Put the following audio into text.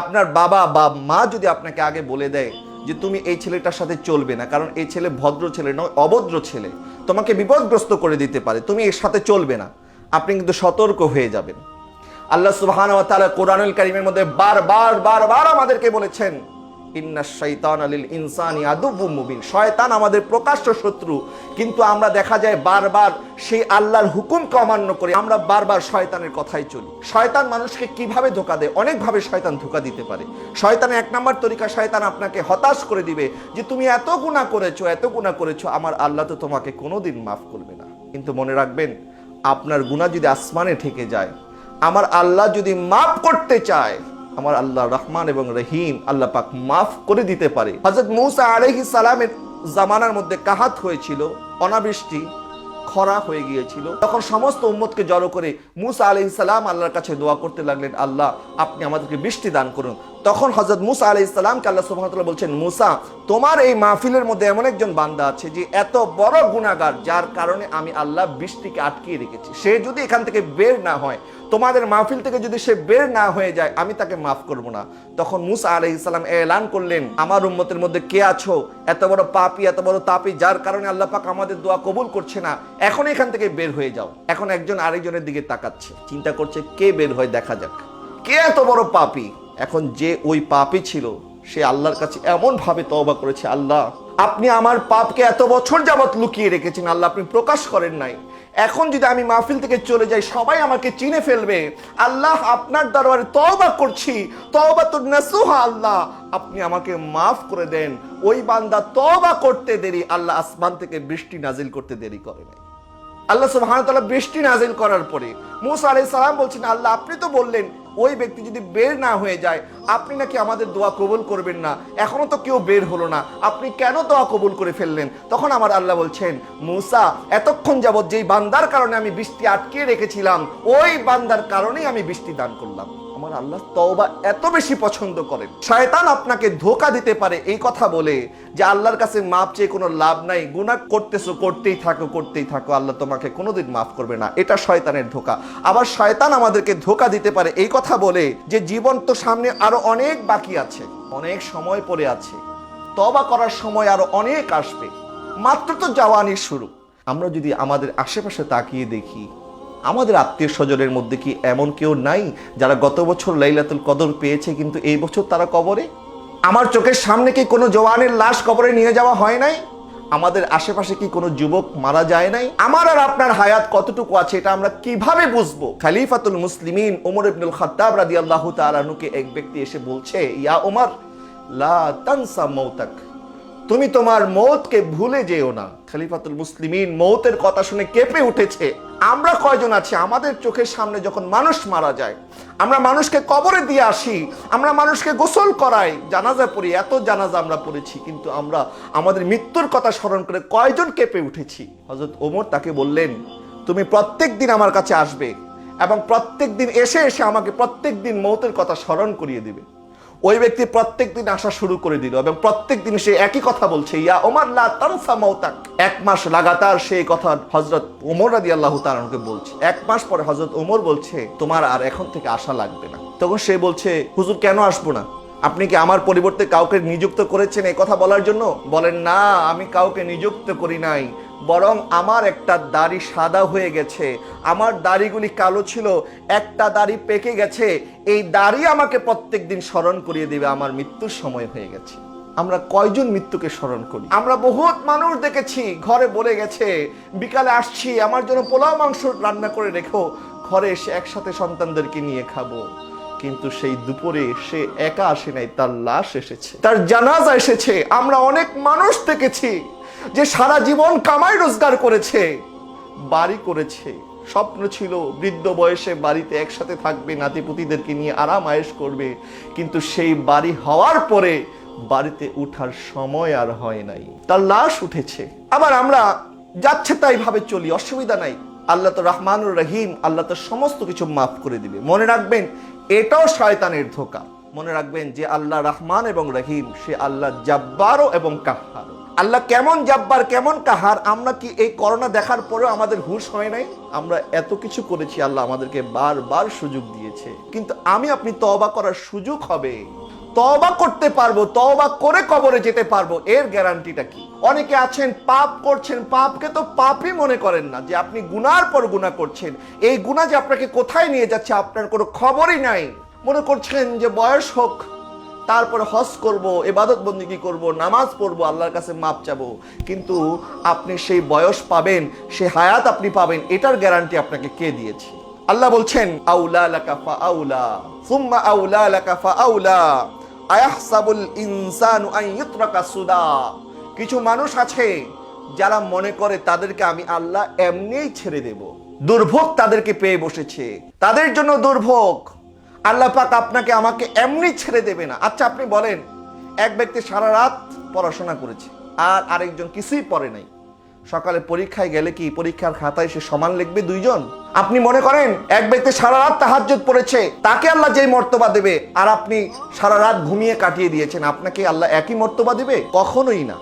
আপনার বাবা বা মা যদি আপনাকে আগে বলে দেয় যে তুমি এই ছেলেটার সাথে চলবে না, কারণ এই ছেলে ভদ্র ছেলে নয়, অভদ্র ছেলে, তোমাকে বিপদগ্রস্ত করে দিতে পারে, তুমি এর সাথে চলবে না, আপনি কিন্তু সতর্ক হয়ে যাবেন। আল্লাহ সুবহান তাআলা কোরআনুল কারীমের মধ্যে বারবার বারবার আমাদেরকে বলেছেন ইন্না শাইতান আলিল ইনসানি আদুব্বুম মুবিন। শয়তান আমাদের প্রকাশ্য শত্রু, কিন্তু আমরা দেখা যায় বারবার সেই আল্লাহর হুকুমকে অমান্য করে আমরা বারবার শয়তানের কথাই চলি। শয়তান মানুষকে কীভাবে ধোকা দেয়? অনেকভাবে শয়তান ধোকা দিতে পারে। শয়তানের এক নম্বর তরিকা, শয়তান আপনাকে হতাশ করে দিবে যে তুমি এত গুণা করেছ, এত গুণা করেছ, আমার আল্লাহ তো তোমাকে কোনোদিন মাফ করবে না। কিন্তু মনে রাখবেন, আপনার গুণা যদি আসমানে ঠেকে যায়, আমার আল্লাহ যদি মাফ করতে চায় আমার আল্লাহ রহমান এবং রহিম আল্লাহ পাক মাফ করে দিতে পারে। হজরত মৌসা আলহি সালামের জামানার মধ্যে কাহাত হয়েছিল? অনাবৃষ্টি খরা হয়ে গিয়েছিল। তখন সমস্ত উম্মতকে জড়ো করে মুসা আলহি সালাম আল্লাহর কাছে দোয়া করতে লাগলেন, আল্লাহ, আপনি আমাদেরকে বৃষ্টি দান করুন। তখন হজরত মুসা আলহি সালামকে আল্লাহ সুবহানাহু বলছেন, মুসা, তোমার এই মাহফিলের মধ্যে এমন একজন বান্দা আছে যে এত বড় গুণাগার যার কারণে আমি আল্লাহ বৃষ্টিকে আটকিয়ে রেখেছি। সে যদি এখান থেকে বের না হয়, তোমাদের মাহফিল থেকে যদি সে বের না হয়ে যায়, আমি তাকে মাফ করব না। তখন মুসা আলাইহিস সালাম এলান করলেন, আমার উম্মতের মধ্যে কে আছো? এত বড় পাপি, এত বড় তাপি, যার কারণে আল্লাহ পাক আমাদের দোয়া কবুল করছে না। এখন এখান থেকে বের হয়ে যাও। এখন একজন আরেকজনের দিকে তাকাচ্ছে। চিন্তা করছে কে বের হয় দেখা যাক। কে এত বড় পাপি? এখন যে ওই পাপি ছিল, সে আল্লাহর কাছে এমন ভাবে তওবা করেছে, আল্লাহ, আপনি আমার পাপকে এত বছর যাবত লুকিয়ে রেখেছেন, আল্লাহ, আপনি প্রকাশ করেন নাই। এখন যদি আমি মাহফিল থেকে চলে যাই, সবাই আমাকে চিনে ফেলবে, আল্লাহ, আপনার দরবারে তওবা করছি। তওবা তো নাসুহা, আল্লাহ, আপনি আমাকে মাফ করে দেন। ওই বান্দা তওবা করতে দেরি, আল্লাহ, আসমান থেকে বৃষ্টি নাজিল করতে দেরি করে নাই। আল্লাহ ওয়া বৃষ্টি নাজিল করার পরে মুসা আলাই সালাম বলছেন, আল্লাহ, আপনি তো বললেন, ওই ব্যক্তি যদি বের না হয়ে যায়, আপনি নাকি আমাদের দোয়া কবুল করবেন না। এখনও তো কেউ বের হলো না। আপনি কেন দোয়া কবুল করে ফেললেন? তখন আমার আল্লাহ বলছেন, মুসা, এতক্ষণ যাবৎ যেই বান্দার কারণে আমি বৃষ্টি আটকিয়ে রেখেছিলাম, ওই বান্দার কারণেই আমি বৃষ্টি দান করলাম। আমার আল্লাহ তওবা এত বেশি পছন্দ করেন। শয়তান আপনাকে ধোকা দিতে পারে এই কথা বলে যে আল্লাহর কাছে মাপ চেয়ে কোনো লাভ নাই, গুনাহ করতেছো, করতেই থাকো করতেই থাকো, আল্লাহ তোমাকে কোনোদিন মাফ করবে না। এটা শয়তানের ধোকা। আবার শয়তান আমাদেরকে ধোকা দিতে পারে এই কথা বলে যে জীবন তো সামনে আরও অনেক বাকি আছে, অনেক সময় পড়ে আছে। তবা করার সময় আরও অনেক আসবে। মাত্র তো জওয়ানির শুরু। আমরা যদি আমাদের আশেপাশে তাকিয়ে দেখি আমাদের আত্মীয় স্বজনের মধ্যে কি এমন কেউ নাই যারা গত বছর লাইলাতুল কদর পেয়েছে, কিন্তু এই বছর তারা কবরে? আমার চোখের সামনে কি কোনো জওয়ানের লাশ কবরে নিয়ে যাওয়া হয় নাই? আমাদের আশেপাশে কি কোনো যুবক মারা যায় নাই? আমার আর আপনার হায়াত কতটুকু আছে এটা আমরা কীভাবে বুঝব? খালিফাতুল মুসলিমিন ওমর ইবনুল খাত্তাব রাদিয়াল্লাহু আনহুকে এক ব্যক্তি এসে বলছে, ইয়া ওমর লা তানসা মৌতাক। তুমি তোমার মৌতকে ভুলে যেও না। খলিফাতুল মুসলিমিন মৌতের কথা শুনে কেঁপে উঠেছে। আমরা কয়জন আছি? আমাদের চোখের সামনে যখন মানুষ মারা যায়, আমরা মানুষকে কবরে দিয়ে আসি, আমরা মানুষকে গোসল করাই, জানাজা পড়ি, এত জানাজা আমরা পড়েছি, কিন্তু আমরা আমাদের মৃত্যুর কথা স্মরণ করে কয়জন কেঁপে উঠেছি? হজরত ওমর তাকে বললেন, তুমি প্রত্যেক দিন আমার কাছে আসবে এবং প্রত্যেক দিন এসে এসে আমাকে প্রত্যেক দিন মৌতের কথা স্মরণ করিয়ে দিবে। ওই ব্যক্তি প্রত্যেক দিন আসা শুরু করে দিল এবং প্রত্যেক দিন সে একই কথা বলছে, ইয়া ওমর লা তানসা মাউতাক। এক মাস লাগাতার সেই কথা হযরত ওমর রাদিয়াল্লাহু তাআলাকে বলছে। এক মাস পরে হযরত ওমর বলছে, তোমার আর এখন থেকে আশা লাগবে না। তখন সে বলছে, হুজুর, কেন আসব না? আপনি কি আমার পরিবর্তে কাউকে নিযুক্ত করেছেন এই কথা বলার জন্য? বলেন, না, আমি কাউকে নিযুক্ত করি নাই। বরং আমার একটা দাড়ি সাদা হয়ে গেছে। আমার দাড়িগুলি কালো ছিল, একটা দাড়ি পেকে গেছে। এই দাড়ি আমাকে প্রত্যেক দিন স্মরণ করিয়ে দেবে, আমার মৃত্যুর সময় হয়ে গেছে। আমরা কয়জন মৃত্যুকে স্মরণ করি? আমরা বহুত মানুষ দেখেছি, ঘরে বলে গেছে, বিকালে আসছি, আমার জন্য পোলাও মাংস রান্না করে রেখো। ঘরে এসে একসাথে সন্তানদেরকে নিয়ে খাব। কিন্তু সেই দুপুরে সে একা আসে নাই, তার লাশ এসেছে। তার জানাজা এসেছে, আমরা অনেক মানুষ দেখেছি। যে সারা জীবন কামাই রোজগার করেছে, বাড়ি করেছে। স্বপ্ন ছিল বৃদ্ধ বয়সে বাড়িতে একসাথে থাকবে, নাতিপুতিদেরকে নিয়ে আরাম আয়েশ করবে। কিন্তু সেই বাড়ি হওয়ার পরে বাড়িতে উঠার সময় আর হয় নাই। তার লাশ উঠেছে। আবার আমরা যাচ্ছে তাই ভাবে চলি, অসুবিধা নাই। আল্লাহ তো রহমানুর রহিম, আল্লাহ তো সমস্ত কিছু মাফ করে দিবে। মনে রাখবেন, এটাও শয়তানের ধোকা। মনে রাখবেন যে আল্লাহ রহমান এবং রহিম, সে আল্লাহ জাব্বারও এবং কাহারও। আল্লাহ কেমন জাব্বার, কেমন কাহার, আমরা কি এই করোনা দেখার পরেও আমাদের হুঁশ হয় নাই? আমরা এত কিছু করেছি, আল্লাহ আমাদেরকে বারবার সুযোগ দিয়েছে। কিন্তু আমি, আপনি তওবা করার সুযোগ হবে। তওবা করতে পারব, তওবা করে কবরে যেতে পারব, এর গ্যারান্টিটা কি? অনেকে আছেন, পাপ করছেন, পাপকে তো পাপই মনে করেন না, যে আপনি গুনার পর গুনাহ করছেন। এই গুনাহ যে আপনাকে কোথায় নিয়ে যাচ্ছে, আপনার কোনো খবরই নাই। মনে করছেন যে বয়স হোক তারপরে হজ করব এবাদত বন্দিগি করব, নামাজ পড়ব, আল্লাহর কাছে মাপ চাবো। কিন্তু আপনি সেই বয়স পাবেন, সেই হায়াত আপনি পাবেন, এটার গ্যারান্টি আপনাকে কে দিয়েছে? আল্লাহ বলছেন, আউলা লাকা ফা আউলা সুম্মা আউলা আউলা আয়াহসাবুল ইনসানু ইউতরাকা সুদা। কিছু মানুষ আছে, যারা মনে করে তাদেরকে আমি আল্লাহ এমনিই ছেড়ে দেব। দুর্ভোগ তাদেরকে পেয়ে বসেছে। তাদের জন্য দুর্ভোগ। আল্লাহ পাক আপনাকে আমাকে এমনি ছেড়ে দেবে না। আচ্ছা আপনি বলেন, এক ব্যক্তি সারা রাত পড়াশোনা করেছে, আর আরেকজন কিছুই পড়ে নাই। সকালে পরীক্ষায় গেলে কি পরীক্ষার খাতায় সে সমান লিখবে দুইজন? আপনি মনে করেন, এক ব্যক্তি সারা রাত তাহাজ্জুদ পড়েছে, তাকে আল্লাহ যেই মর্তবা দেবে, আর আপনি সারা রাত ঘুমিয়ে কাটিয়ে দিয়েছেন, আপনাকে আল্লাহ একই মর্তবা দেবে? কখনোই না।